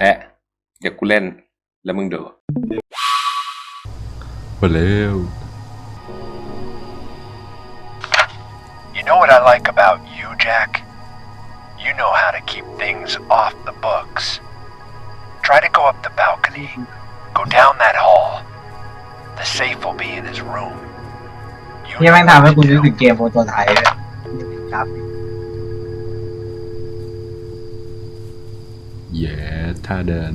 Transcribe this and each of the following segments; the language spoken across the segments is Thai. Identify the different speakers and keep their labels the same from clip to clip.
Speaker 1: แฮะเดี๋ยวกูเล่นแล้วมึงดู
Speaker 2: ไปแล้ว
Speaker 3: You know what I like about you, Jack? You know how to keep things off the books. Try to go up the balcony. Go down that hall. The safe will be in his room. You
Speaker 4: นี่
Speaker 3: know
Speaker 4: แม่งทำให้
Speaker 3: what
Speaker 4: กู
Speaker 3: to
Speaker 4: นึก
Speaker 3: do.
Speaker 4: ถึงเกมโฟตัวไทยเลยครับ
Speaker 2: แย่ท่าเดิน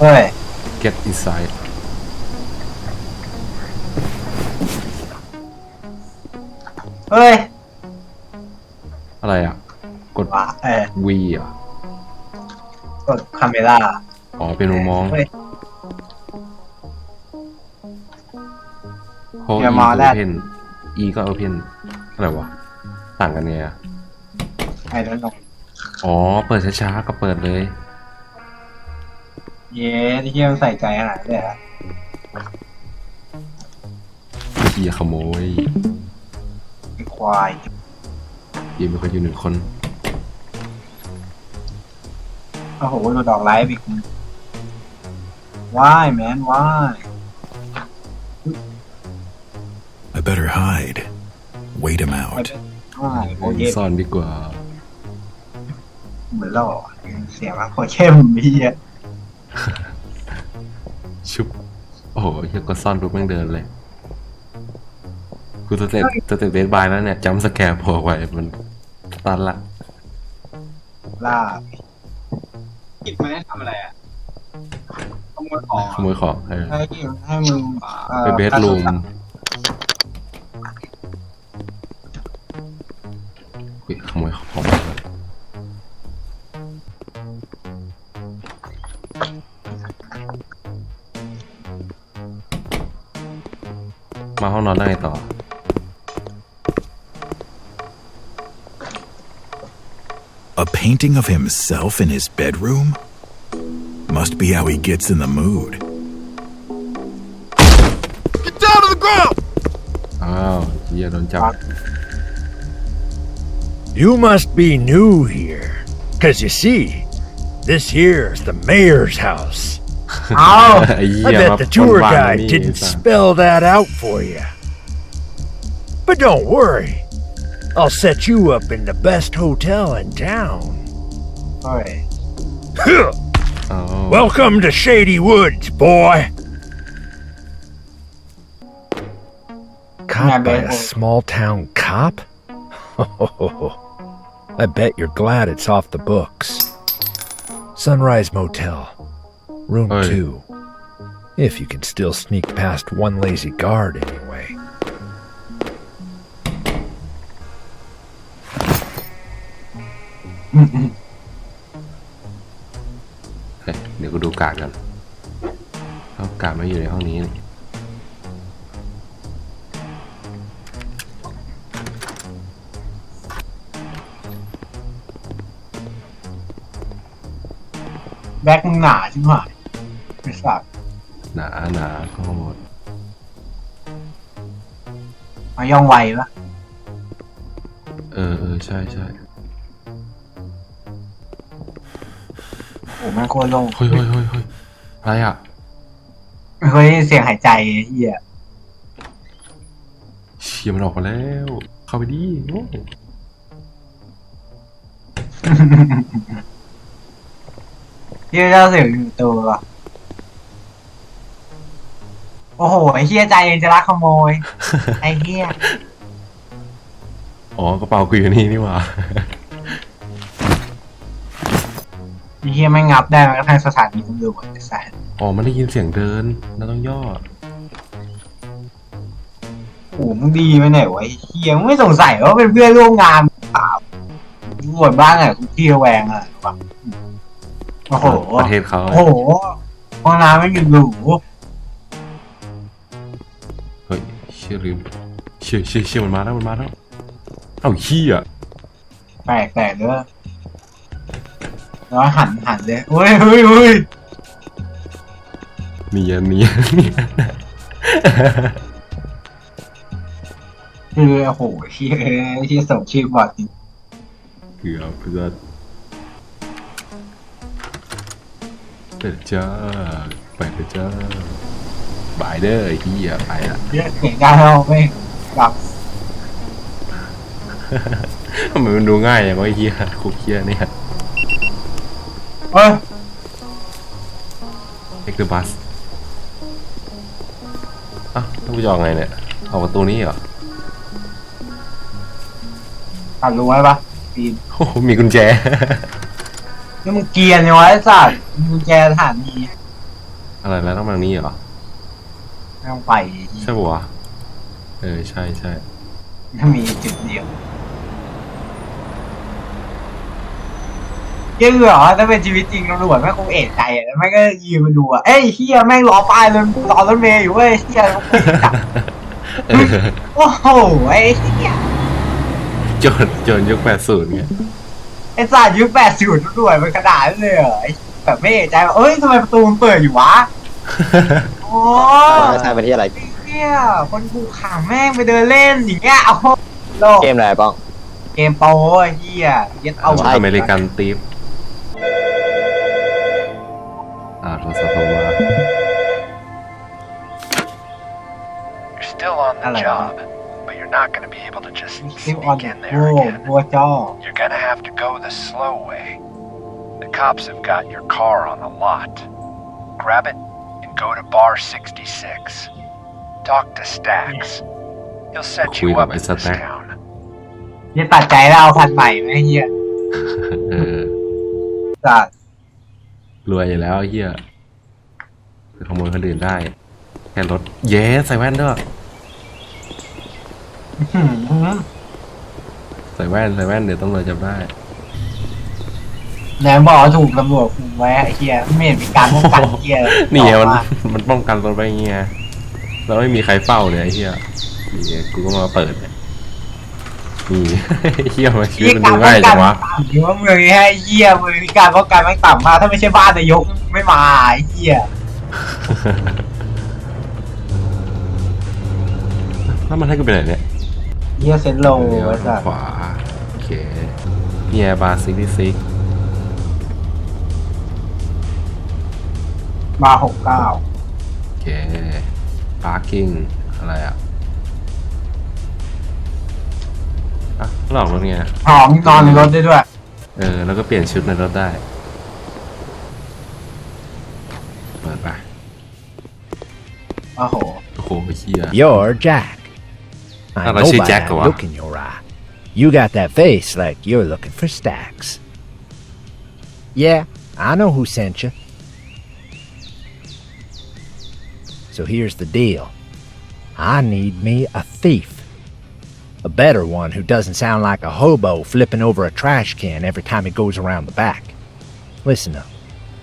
Speaker 4: เฮ้ย
Speaker 2: get inside
Speaker 4: เฮ้ย
Speaker 2: อะไรอะ กด
Speaker 4: ว้าเออ
Speaker 2: V อะ
Speaker 4: กดคาเมล่า
Speaker 2: อ๋อเป็นมุมมอง
Speaker 4: เฮ้ย
Speaker 2: โฮ E
Speaker 4: อย่า
Speaker 2: ก็
Speaker 4: มาได้
Speaker 2: open E ก็ open อะไรวะ ต่างกันไงอะ
Speaker 4: ไอ้นั่นน
Speaker 2: อ๋อ เปิดช้าๆก็เปิดเลย
Speaker 4: เย้ที่เที่ยมนใส่ใจขนาดนี้เลยเหรอ
Speaker 2: เฮียขโมย
Speaker 4: ไอ้ควาย
Speaker 2: เฮียมีคนอยู่หนึ่งคน
Speaker 4: โอ้โหดูดอกไลฟ์อีกว้ายแมนว้าย
Speaker 5: I better hide. Wait him
Speaker 4: ว้าย
Speaker 5: out.
Speaker 4: โอเย
Speaker 2: ซ่อนดีกว่า
Speaker 4: เหมือนหล่อเสียงมันโคตรเข้มพี่อะ
Speaker 2: ชุบ โอ้โหเฮียก็ซ่อนปุ๊บแม่งเดินเลย กูสเต็ปสเต็ปเดดบายแล้วเนี่ยจำสแกร์พอไว้มันตันละ
Speaker 4: ล่ากิดมาให้ทำอะไรอะขโมยของ
Speaker 2: ขโมยของเออ
Speaker 4: ให้ให้มึงอ่อ
Speaker 2: ไปเบดรูมเฮ้ยขโมยของ มาก่อนมาห้องนอนได้ไงต่อ
Speaker 5: A painting of himself in his bedroom? Must be how he gets in the mood.
Speaker 2: อ้าวเฮียโดนจับ
Speaker 6: You must be new here. Cause you see, this here's the mayor's house.
Speaker 4: เอา
Speaker 2: ไอ้เหี้
Speaker 6: I
Speaker 2: ย
Speaker 6: bet
Speaker 2: มา
Speaker 6: the
Speaker 2: ปล้น
Speaker 6: tour
Speaker 2: บ้าน
Speaker 6: guide
Speaker 2: นี่
Speaker 6: didn't
Speaker 2: สัส
Speaker 6: spell that out for you. But don't worry, I'll set you up in the best hotel in town.
Speaker 2: Alright. Huh. Oh.
Speaker 6: Welcome to Shady Woods, boy! Caught by a small town cop? I bet you're glad it's off the books. Sunrise Motel, room two. If you can still sneak past one lazy guard, anyway.
Speaker 2: เฮ้ยเดี๋ยวกูดูกาดกันเอากาดไม่อยู่ในห้องนี้นี่
Speaker 4: แบ็คมึงหนาใช่ไหมไอ้สัตว์
Speaker 2: หนาหนาก็หมด
Speaker 4: เอาย่องไวปะ
Speaker 2: เออเออใช่ใช่
Speaker 4: โอ้แม่งโคตรโล่ง
Speaker 2: เฮ้ยเฮ้ยเฮ้ยเฮ้ยอะไรอะ
Speaker 4: เฮ้ยเสียงหายใจไอ้เฮีย
Speaker 2: เชียมันออกมาแล้ว เข้าไปดิโอ้
Speaker 4: เฮียเจ้าเสียงอยู่ตัวโอ้โหไอ้เฮียใจเองจะรักขโมย ไอ้เฮีย
Speaker 2: อ๋อกระเป๋ากูอยู่นี่นี่หว่า
Speaker 4: ไอ้เฮียไม่งับได้แม้กระทั่งสถานีตำรวจไอ้สัส
Speaker 2: อ๋อมันได้ยินเสียงเดินเราต้องย่อ
Speaker 4: โอ้โหมึงดีไหมเนี่ยไวะไอ้เฮียมึงไม่สงสัยว่าเป็นเพื่อนร่วมงานเปล่าตำรวจบ้างอะคุกกี้ระแวงอะวะโอ้โห
Speaker 2: ประเทศเขา
Speaker 4: โอ้โหห้องน้ำไม่มีหรู
Speaker 2: เฮ้ยเชื่อลืมเชื่อเชื่อเชื่อมันมาแล้วมันมาแล้วเอ้าขี้อะ
Speaker 4: แปลกแปลกเด้อ แล้วหันหันเลยเฮ้ยเฮ้ยเฮ้ย
Speaker 2: เนียนเนียนเนียน
Speaker 4: คือโอ้โหเฮียที่ส่งชื่อบอดจริง
Speaker 2: เกือบจะเด็ดจ้าไปเด็ดจ้าบายเด้อไอ้เหี้ยไปละ
Speaker 4: เรียกเสียงดังเราไม่แบบ
Speaker 2: ทำไมมันดูง่ายอย่างวะไอ้เหี้ยคุกเหี้ยเนี่ย
Speaker 4: เอ้ย
Speaker 2: เอ็กซ์บัสอะต้องไปจองไงเนี่ยออกประตูนี้เหรอ
Speaker 4: ตัดรู้ไว้ปะปีน
Speaker 2: โอ้โหมีกุญแจ
Speaker 4: นี่มึงเกรียนเนี่ยวะไอ้สัตว์มึงแกสถานี
Speaker 2: อะไรแล้วต้องมาทางนี้เหรอ
Speaker 4: ไม่ต้องไป
Speaker 2: ใช่ปะวะเออใช่ใช่
Speaker 4: ถ้ามีจุดเดียว เยังเหรอถ้าเป็นชีวิตจริงตำรวจแม่งคงเอะใจอะแล้วแม่งก็ยืนมาดูอะเอ้ยเฮียแม่งรอป้ายเลยรอรถเมย์อยู่เว้ยเฮียเขาปิดจับ
Speaker 2: เออ
Speaker 4: โอ้โหไอ้เฮีย
Speaker 2: โจนโจนยุคแปดศูนย์ไง
Speaker 4: ไอ้สัตว์ยุคแปดสิบตำรวจมันกระดาษเลยเหรอไอ้แบบไม่เอะใจว่าเอ้ยทำไมประตูมันเปิดอยู่วะโอ้
Speaker 7: ไม่ใช่ไปที่อะไร
Speaker 4: ไอ้เฮียคนกูขังแม่งไปเดินเล่นอย่างเงี้ยเอาโลก
Speaker 7: เกมอะไรป้อง
Speaker 4: เกมโปรไอ้เฮียเย็ดเอา
Speaker 7: ใช่
Speaker 2: อเมริกันตีฟ อ่าโทรศัพท์โทรมา
Speaker 3: You're still on the
Speaker 4: Hello.
Speaker 3: job, but you're not going to be able to just
Speaker 4: ซิวออน
Speaker 3: sneak in
Speaker 4: โอ้
Speaker 3: there again.
Speaker 4: บัวจอ
Speaker 3: You're gonna have to go the slow way. The cops have got your car on the lot. Grab it and go to bar 66. Talk to Stax. He'll set
Speaker 2: คุย
Speaker 3: you
Speaker 2: กับ
Speaker 3: up
Speaker 2: ไอ้
Speaker 3: in
Speaker 2: ส
Speaker 3: this
Speaker 2: แต็ก
Speaker 3: town.
Speaker 4: ยังตัดใจแล้วเอาพันใหม่ไหมไอ้เฮีย
Speaker 2: เออ
Speaker 4: สัตว์
Speaker 2: รวยอยู่แล้วไอ้เฮียไป ขโมยคนอื่นได้ แค่รถเย้ใส่แว่นด้วย
Speaker 4: อื้อหือ
Speaker 2: ใส่แว่นใส่แว่นเดี๋ยวตำรวจจับได้
Speaker 4: ไหนบอกว่าถูกตำรวจคุมไว้ไอ้เฮียไม่เห็นมีการป้องกันเฮียเลย
Speaker 2: นี่ไงมัน
Speaker 4: บอกว่า
Speaker 2: มันป้องกันรถไว้อย่างเงี้ยแล้วไม่มีใครเฝ้าเลยไอ้เหี้ยนี่ไงกูก็มาเปิดเนี่ยนี่ไอ้เหี้ยมาชีวิตมันดูง่ายจังวะ
Speaker 4: หรือว่าเมืองนี้ให้เฮียเมืองนี้การป้องกันไม่ต่ำมากถ้าไม่ใช่บ้านนายกไม่มาไอ้เฮีย
Speaker 2: แล้วมันให้กูไปไหนเนี่ย
Speaker 4: เฮียเซนโล
Speaker 2: เลี้ยว
Speaker 4: ไอ้สั
Speaker 2: ทาง
Speaker 4: ตว์
Speaker 2: ขวา โอเคเนี่ยบาร์ซิกซิก
Speaker 4: มาหกเก้า
Speaker 2: โอเคพาร์กิ้งอะไรอะอะหลอกรถไง
Speaker 4: หอมนอนในรถได้ด้วย
Speaker 2: เออ แล้วก็เปลี่ยนชุดในรถได้
Speaker 4: โอ้โห
Speaker 2: โอ้โหเฮีย
Speaker 6: You're Jack. I
Speaker 2: Ah,
Speaker 6: know
Speaker 2: she
Speaker 6: by
Speaker 2: Jack,
Speaker 6: that
Speaker 2: huh?
Speaker 6: look in your eye. You got that face like you're looking for stacks. Yeah, I know who sent you. So here's the deal. I need me a thief. A better one who doesn't sound like a hobo flipping over a trash can every time he goes around the back. Listen up,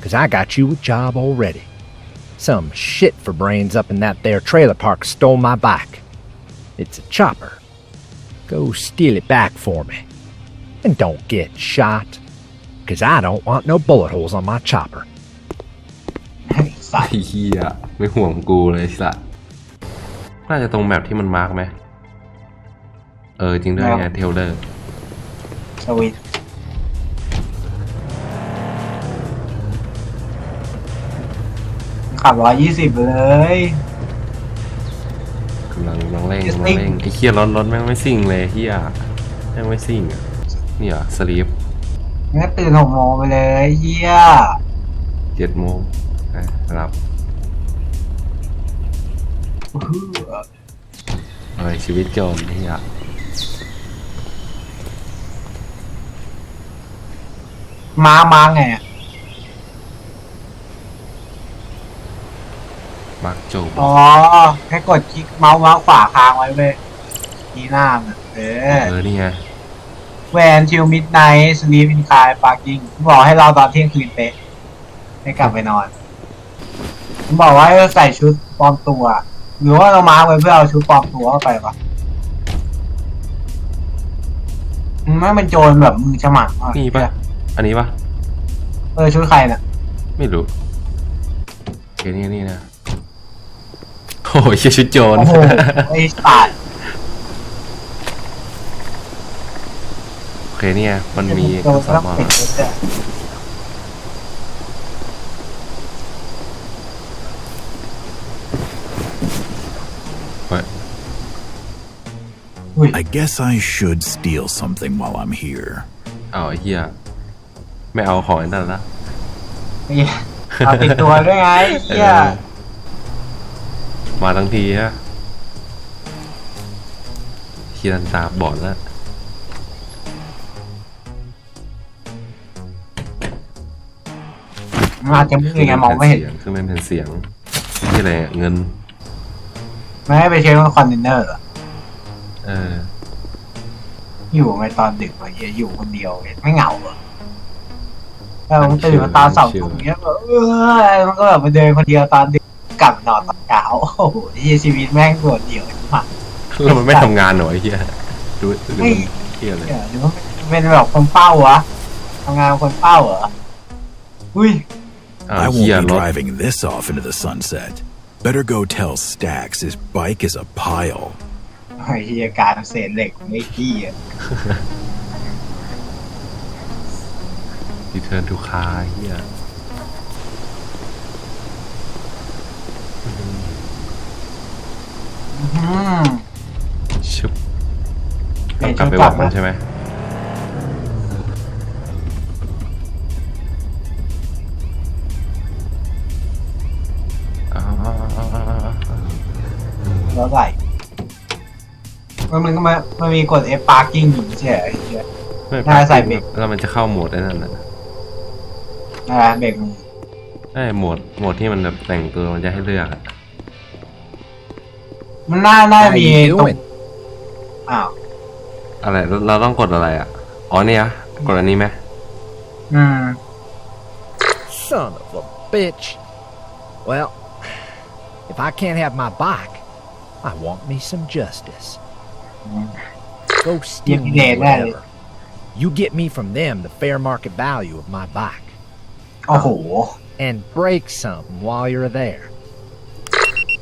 Speaker 6: 'cause I got you a job already. Some shit for brains up in that there trailer park stole my bike. It's a chopper. Go steal it back for me. And don't get shot. 'Cause I don't want no bullet holes on my chopper.
Speaker 4: สัตว์
Speaker 2: ไอ้เฮียไม่ห่วงกูเลยสัสน่าจะตรงแมปที่มันมาร์กไหม เออ จริงด้วยไงเทเลอร์
Speaker 4: สวิตช์ ขับร้อยยี่สิบเลย
Speaker 2: กำลังกำลังเร่ง
Speaker 4: Just
Speaker 2: กำลังเร่ง
Speaker 4: think
Speaker 2: ไอ้เคียรถรถแม่งไม่ซิ่งเลยเฮียแม่งไม่ซิ่งอะนี่เหรอสลีป
Speaker 4: งั้นตื่นหกโมงไปเลยเฮีย
Speaker 2: เจ็ดโมงอะรับเอ้ยชีวิตโจรเฮีย
Speaker 4: มามาไงอะ
Speaker 2: มาร์กโจบ
Speaker 4: อ๋อแค่กดคลิกเมาส์มาขวาค้างไว้เว้ยทีหน้ามันอะเออ
Speaker 2: เออนี่ไง
Speaker 4: แวนชิลมิดไนท์สลีปอินคายปาร์กิ้งบอกให้เราตอนเที่ยงคืนเป๊ะให้กลับไปนอนผมบอกว่าให้ใส่ชุดปลอมตัว หรือว่าเรามาร์กไว้เพื่อเอาชุดปลอมตัวเข้าไปปะมึงไม่เป็นโจรแบบมือฉมังอะ
Speaker 2: นี่ปะอันนี้ปะ
Speaker 4: เออชุดใครน่ะ
Speaker 2: ไม่รู้โอเคนี่นี่นะ โอ้ยเชี่ยชุดโจร
Speaker 4: โอ้โหไอ้สัตว์
Speaker 2: โอเคเนี่ย มันมี
Speaker 4: โดน
Speaker 2: ส
Speaker 4: ต้อ
Speaker 2: มง
Speaker 4: ติดคุกอะเฮ้ย อุ้ย
Speaker 5: I guess I should steal something while I'm here.
Speaker 2: เอาไอ้เหี้ยไม่เอาของไอ้นั่นละ
Speaker 4: นี่เอาติดตัวด้วยไงไอ้เฮีย
Speaker 2: เออ มาทั้งทีฮะเฮียนันตาบอดแล้ว
Speaker 4: มันอาจจะมืดไงมองไม่เห็น
Speaker 2: สียงเครื่องเล่นแผ่นเสียงที่อะไรอะเงิน
Speaker 4: ไม่ให้ไปเช็คว่าคอนเทนเนอร์เหรอ
Speaker 2: เออ
Speaker 4: อยู่ไงตอนดึกวะเฮียอยู่คนเดียวเว้ยไม่เหงาเหรอแล้วมันตื่นมาตอนสองทุ่มเงี้ยแบบเออมันก็แบบมาเดินคนเดียวตอนดึกกลับ นอนตอนเช้าโอ้โหเฮียชีวิตแม่งโดดเดี่ยวมาก
Speaker 2: แล้วมันไม่ทำงานเหรอไอ้เฮียดูดู
Speaker 4: ไม่
Speaker 2: เฮียเลย
Speaker 4: เดี๋ยวหรือว่ามันเป็นแบบคนเฝ้าวะทำงานคนเฝ้าเหรออุ้ย
Speaker 2: อ้าว
Speaker 5: I
Speaker 2: เฮีย
Speaker 5: won't
Speaker 2: ร
Speaker 5: be
Speaker 2: ถ
Speaker 5: driving this off into the sunset. Better go tell Stax his bike is a pile.
Speaker 4: ไอ้เฮียการเศษเหล็กไม่กี้อะ
Speaker 2: รีเทิร์นทูคาเฮีย
Speaker 4: อืม
Speaker 2: ชุบ
Speaker 4: เปลี่ยน
Speaker 2: กลับ
Speaker 4: ชุด
Speaker 2: ไป
Speaker 4: ก่
Speaker 2: บ
Speaker 4: อ
Speaker 2: อนกมัน
Speaker 4: นะ
Speaker 2: ใช่ไหมอ่า
Speaker 4: แล้วไหลมันมันก็มามันมีกด F parking อยู่ไม่ใช่เหรอไอ้เหี้ย
Speaker 2: ไม่
Speaker 4: น่าใส่เบรก
Speaker 2: แล้วมันจะเข้าโหมดไอ้นั่นน่ะ
Speaker 4: อะไรเบรกมือ
Speaker 2: ไอ้โหมดโหมดที่มันแบบแต่งตัวมันจะให้เลือกอะ
Speaker 4: มันน่าน่า
Speaker 6: How
Speaker 4: มี
Speaker 6: you
Speaker 4: ตรง
Speaker 6: doing?
Speaker 4: อ้าว
Speaker 2: อะไรเราเราต้องกดอะไรอ่ะ อ๋อเนี่ยอะกดอันนี้ไหม
Speaker 4: อืม
Speaker 6: Son of a bitch. Well, if I can't have my bike, I want me some justice. Go steal me
Speaker 4: Yeah, that-
Speaker 6: whatever. You get me from them the fair market value of my bike.
Speaker 4: โอ้โห
Speaker 6: And break something while you're there.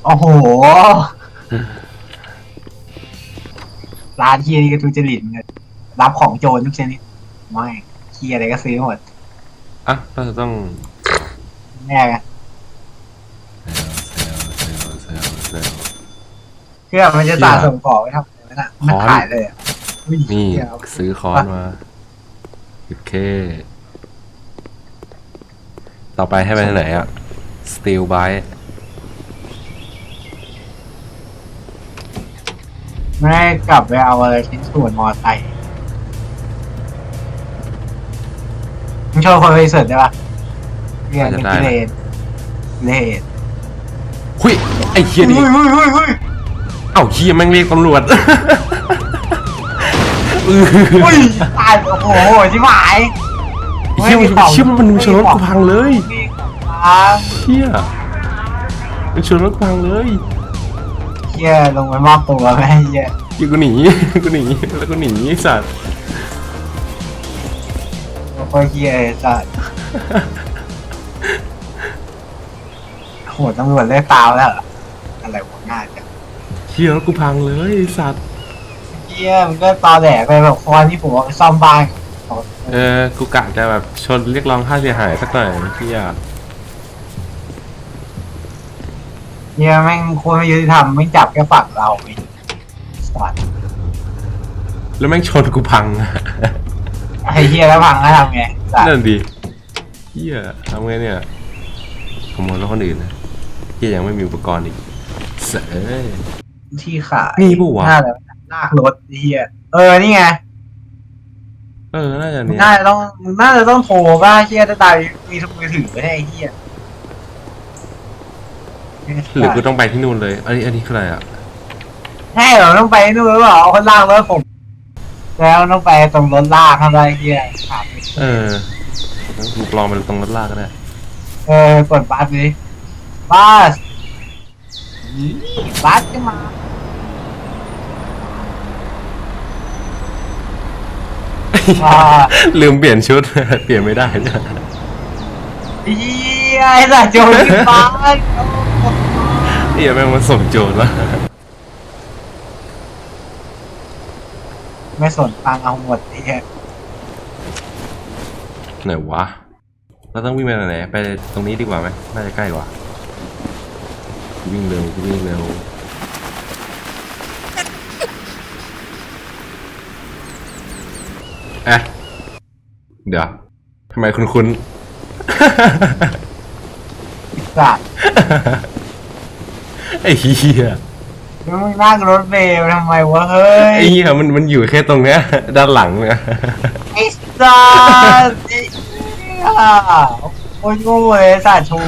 Speaker 4: โอ้โห ร้านเฮียนี่ก็ทุจริตเงินรับของโจรทุกชนิดไม่เฮียอะไรก็ซื้อหมด
Speaker 2: อะเราจะต้อง
Speaker 4: แน่ไง
Speaker 2: เซลล์เซลล์เซลล์เซลล์
Speaker 4: เครื่องมันจะสะสมของไว้ทำอะไรไม่น่ะมัน
Speaker 2: ค้อน
Speaker 4: ขายเลยอะอุ้ย
Speaker 2: นี่
Speaker 4: เหี้ย
Speaker 2: ซื้อค้อนมาโอเค ต่อไปให้ไปทางไหนอะ Steel Bite
Speaker 4: ไม่ ได้กลับไปเอาอะไรชิ้นส่วนมอไซค์มึงโชว์คนบริสุทธิ์ได้ปะเรียนเป็นกิเลสเลส
Speaker 2: หุยไอ้เฮียนี่
Speaker 4: อุ้ยอุ้ยอุ้ยอุ้ย
Speaker 2: เอ้าเฮียแม่งเรียกตำรวจอือ
Speaker 4: อุ้ยตายโอ้โหชิบหาย
Speaker 2: เฮียมันเฮียมันมันชนรถกูพังเลย
Speaker 4: มีของ
Speaker 2: เฮียมันชนรถกูพังเลย
Speaker 4: เฮียลงไปมอบตัวไหมเฮีย
Speaker 2: เฮียกูหนี กูหนี แล้วกูหนีไอ้สัตว์
Speaker 4: โอ้โหเฮียไอ้สัสโหตำรวจเลิกตามแล้วเหรออะไรวะง่ายจัง
Speaker 2: เฮียรถกูพังเลยไอ้สัตว์
Speaker 4: เฮียมันก็ตอแหลไปแบบคอนที่ผมเอาไปซ่อมบ้าน
Speaker 2: เออ กูกะจะแบบชนเรียกร้องค่าเสียหายสักหน่อยเฮีย
Speaker 4: เฮียแม่งโคตรไม่ยุติธรรมไม่จับแค่ฝั่งเราไอ้สัส
Speaker 2: แล้วแม่งชนกูพัง
Speaker 4: ไอ้เฮียแล้วพังก็ทำไงสัส
Speaker 2: นั่นดีเฮียทำไงเนี่ยขโมยรถคนอื่นนะเฮียยังไม่มีอุปกรณ์อีกเสย
Speaker 4: ที่ขาย
Speaker 2: มีปะวะ
Speaker 4: น่าจะลากรถไอ้เฮียเออนี่ไง
Speaker 2: เออน่าจะ
Speaker 4: มึง
Speaker 2: เนี่ย
Speaker 4: น่าจะต้องมึงน่าจะต้องโทรป่ะเฮียถ้าตายมีมือถือไม่ได้ไอ้เฮีย
Speaker 2: หรือกูต้องไปที่นู่นเลย อันนี้อันนี้คืออะไรอะ
Speaker 4: ใช่เหรอต้องไปนู่นหรือเปล่าเอาคนลากรถผม แล้วต้องไปตรงรถลากทำไรเฮียถาม
Speaker 2: เอองั้นกูลองไปตรงรถลากก็ได้
Speaker 4: เออกดบัสดิบัสนี่บัสขึ้นมาอ่า
Speaker 2: ลืมเปลี่ยนชุด เปลี่ยนไม่ได้
Speaker 4: เฮียไอ้สัตว์โจรขึ้นบัส
Speaker 2: เฮียแม่งมาส่งโจรแล้ว
Speaker 4: ไม่สนตังค์เอาหมดไอ้เฮีย
Speaker 2: ไหนวะเราต้องวิ่งไปไหนไปตรงนี้ดีกว่าไหมน่าจะใกล้กว่าวิ่งเร็ววิ่งเร็วอะเดี๋ยวทำไมคุณคุณ
Speaker 4: สัตว์
Speaker 2: ไอ้เหี้ย
Speaker 4: แล้วมึงนั่งรถเมล์ทำไมวะเฮ้ย
Speaker 2: ไอ้เหี้ยมันมันอยู่แค่ตรงเนี้ย ด้านหลังเนี่ย
Speaker 4: ไอ้สัตว์ไอ้เหี้ยโคตรโง่เลยสัตว์ชู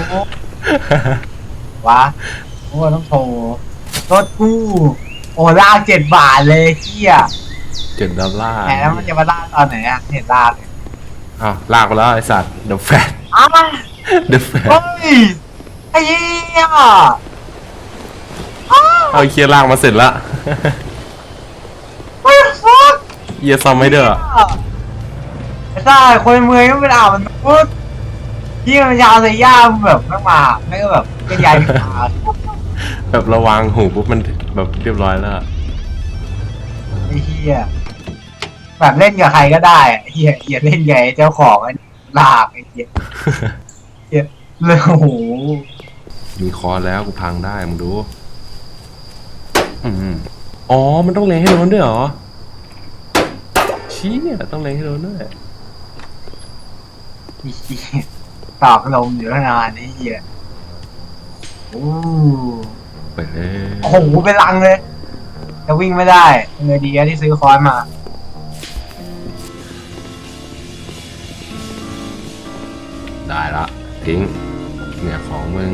Speaker 4: วะโอ้ต้องโทรรถกูโอ้ลากเจ็ดบาทเลยเฮีย
Speaker 2: เจ็ดดอลลาร์
Speaker 4: แหมแล้วมันจะมาลากตอนไหนอะเห็นลากเลย
Speaker 2: อ้าวลากไปแล้วไอ้สัตว์ The Fat
Speaker 4: อ้าว
Speaker 2: The Fat
Speaker 4: เฮ้ยไอ้เหี้ย
Speaker 2: เอาไอ้เคียลากมาเสร็จละ
Speaker 4: ไม่ฟัก
Speaker 2: เหี้ยซ่อมไม่เด้อ
Speaker 4: ไอ้สัตว์คนเมืองก็เป็นอ่าวมันพูดที่มันยาวใส่ย่ามแบบไม่มาไม่ก็แบบก็ยายขา
Speaker 2: แบบระวังหูปุ๊บมันแบบเรียบร้อยแล้วอะ
Speaker 4: ไอ้เหี้ยแบบเล่นกับใครก็ได้อะไอ้เหี้ยเหี้ยเล่นกับไอ้เจ้าของไอ้ลากไอ้เหี้ยเหี้ยเลยโอ้โห
Speaker 2: มีคอแล้วกูพังได้มึงดู อืมอ๋อ มันต้องเล็งให้โดนด้วยเหรอชี้เนี่ยต้องเล็งให้โดนด้วย
Speaker 4: ไอ้เหี้ยตอกลมอยู่ตั้งนานไอ้เหี้ยโอ้
Speaker 2: ไปเลย
Speaker 4: โอ้โหเป็นลังเลยแต่วิ่งไม่ได้เลยดีอะที่ซื้อคอนมา
Speaker 2: ได้ละทิ้งเนี่ยของมึง